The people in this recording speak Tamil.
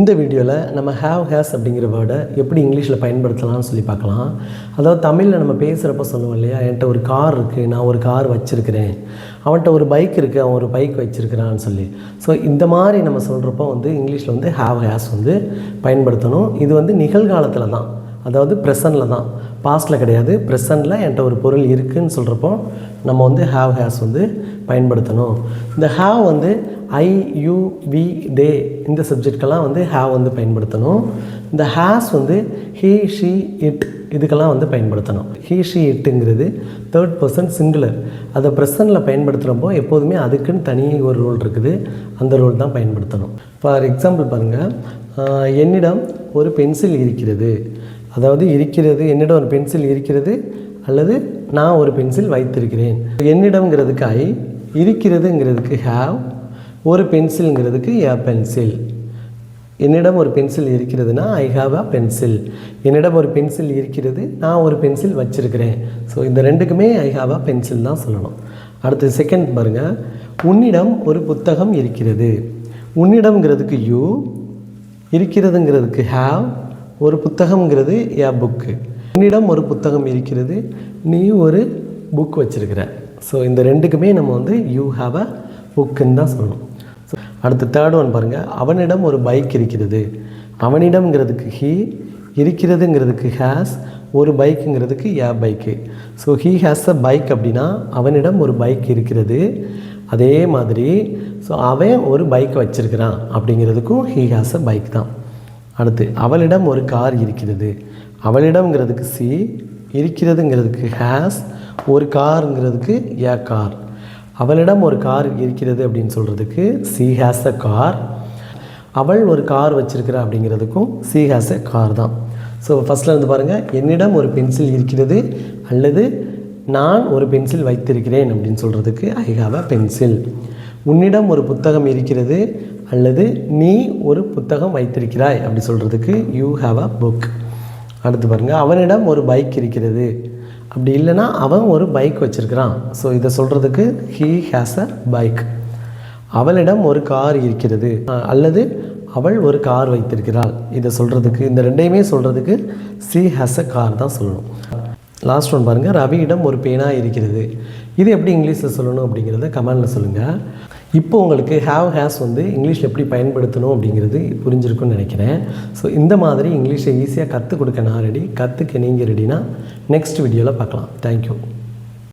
இந்த வீடியோவில் நம்ம ஹேவ் ஹேஸ் அப்படிங்கிற வேர்டை எப்படி இங்கிலீஷில் பயன்படுத்தலாம்னு சொல்லி பார்க்கலாம். அதாவது தமிழில் நம்ம பேசுகிறப்ப சொல்லுவோம் இல்லையா என்கிட்ட ஒரு கார் இருக்குது நான் ஒரு கார் வச்சுருக்கிறேன். அவன்கிட்ட ஒரு பைக் இருக்குது அவன் ஒரு பைக் வச்சுருக்கிறான்னு சொல்லி. ஸோ இந்த மாதிரி நம்ம சொல்கிறப்போ வந்து இங்கிலீஷில் வந்து ஹேவ் ஹேஸ் வந்து பயன்படுத்தணும். இது வந்து நிகழ்காலத்தில் தான். அதாவது ப்ரெசண்டில் தான். பாஸ்டில் கிடையாது. ப்ரெசண்டில் என்கிட்ட ஒரு பொருள் இருக்குதுன்னு சொல்கிறப்போ நம்ம வந்து ஹேவ் ஹேஸ் வந்து பயன்படுத்தணும். இந்த ஹேவ் வந்து ஐ யூ வி டே இந்த சப்ஜெக்ட்கெல்லாம் வந்து ஹேவ் வந்து பயன்படுத்தணும். இந்த ஹேஸ் வந்து ஹீ ஷீ இட் இதுக்கெல்லாம் வந்து பயன்படுத்தணும். ஹீ ஷீ இட்டுங்கிறது தேர்ட் பர்சன் சிங்குலர் அதை ப்ரெசனில் பயன்படுத்துகிறப்போ எப்போதுமே அதுக்குன்னு தனி ஒரு ரோல் இருக்குது. அந்த ரோல் தான் பயன்படுத்தணும். ஃபார் எக்ஸாம்பிள் பாருங்கள் என்னிடம் ஒரு பென்சில் இருக்கிறது. அதாவது இருக்கிறது என்னிடம் ஒரு பென்சில் இருக்கிறது அல்லது நான் ஒரு பென்சில் வைத்திருக்கிறேன். என்னிடம்ங்கிறதுக்கு ஐ இருக்கிறதுங்கிறதுக்கு ஹேவ் ஒரு பென்சில்ங்கிறதுக்கு ஏ பென்சில் என்னிடம் ஒரு பென்சில் இருக்கிறதுனா ஐ ஹாவ் அ பென்சில் என்னிடம் ஒரு பென்சில் இருக்கிறது நான் ஒரு பென்சில் வச்சுருக்கிறேன். ஸோ இந்த ரெண்டுக்குமே ஐ ஹாவ் அ பென்சில் தான் சொல்லணும். அடுத்து செகண்ட் பாருங்கள் உன்னிடம் ஒரு புத்தகம் இருக்கிறது. உன்னிடம்ங்கிறதுக்கு யூ இருக்கிறதுங்கிறதுக்கு ஹேவ் ஒரு புத்தகம்ங்கிறது ஏ புக்கு உன்னிடம் ஒரு புத்தகம் இருக்கிறது நீ ஒரு புக் வச்சுருக்கிற. ஸோ இந்த ரெண்டுக்குமே நம்ம வந்து யூ ஹாவ் அ புக்குன்னு தான் சொல்லணும். ஸோ அடுத்து தேர்ட் ஒன் பாருங்கள் அவனிடம் ஒரு பைக் இருக்கிறது. அவனிடம்ங்கிறதுக்கு ஹீ இருக்கிறதுங்கிறதுக்கு ஹேஸ் ஒரு பைக்குங்கிறதுக்கு a bike so he has a bike அப்படின்னா அவனிடம் ஒரு பைக் இருக்கிறது. அதே மாதிரி ஸோ அவன் ஒரு பைக் வச்சுருக்கிறான் அப்படிங்கிறதுக்கும் ஹீ ஹேஸ் அ பைக் தான். அடுத்து அவளிடம் ஒரு கார் இருக்கிறது. அவளிடம்ங்கிறதுக்கு சி இருக்கிறதுங்கிறதுக்கு ஹேஸ் ஒரு காருங்கிறதுக்கு ஏ கார் அவளிடம் ஒரு கார் இருக்கிறது அப்படின்னு சொல்கிறதுக்கு சி ஹேஸ் அ கார் அவள் ஒரு கார் வச்சிருக்கிறா அப்படிங்கிறதுக்கும் சி ஹேஸ் அ கார் தான். ஸோ ஃபஸ்ட்டில் இருந்து பாருங்கள் என்னிடம் ஒரு பென்சில் இருக்கிறது அல்லது நான் ஒரு பென்சில் வைத்திருக்கிறேன் அப்படின்னு சொல்கிறதுக்கு ஐ ஹாவ் அ பென்சில் உன்னிடம் ஒரு புத்தகம் இருக்கிறது அல்லது நீ ஒரு புத்தகம் வைத்திருக்கிறாய் அப்படி சொல்கிறதுக்கு யூ ஹாவ் அ புக் அடுத்து பாருங்கள் அவனிடம் ஒரு பைக் இருக்கிறது அப்படி இல்லைன்னா அவன் ஒரு பைக் வச்சுருக்கிறான். ஸோ இதை சொல்கிறதுக்கு ஹீ ஹேஸ் அ பைக் அவளிடம் ஒரு கார் இருக்கிறது. அல்லது அவள் ஒரு கார் வைத்திருக்கிறாள். இதை சொல்கிறதுக்கு இந்த ரெண்டையுமே சொல்கிறதுக்கு சி ஹேஸ் அ கார் தான் சொல்லணும். லாஸ்ட் ஒன் பாருங்கள் ரவியிடம் ஒரு பேனா இருக்கிறது. இது எப்படி இங்கிலீஷில் சொல்லணும் அப்படிங்கிறத கமெண்டில் சொல்லுங்கள் இப்போ உங்களுக்கு ஹேவ் ஹேஸ் வந்து இங்கிலீஷில் எப்படி பயன்படுத்தணும் அப்படிங்கிறது புரிஞ்சிருக்கும்னு நினைக்கிறேன். ஸோ இந்த மாதிரி இங்கிலீஷை ஈஸியாக கற்றுக் கொடுக்க நான் ரெடி கற்றுக்க நீங்கள் ரெடினா நெக்ஸ்ட் வீடியோவில் பார்க்கலாம். தேங்க்யூ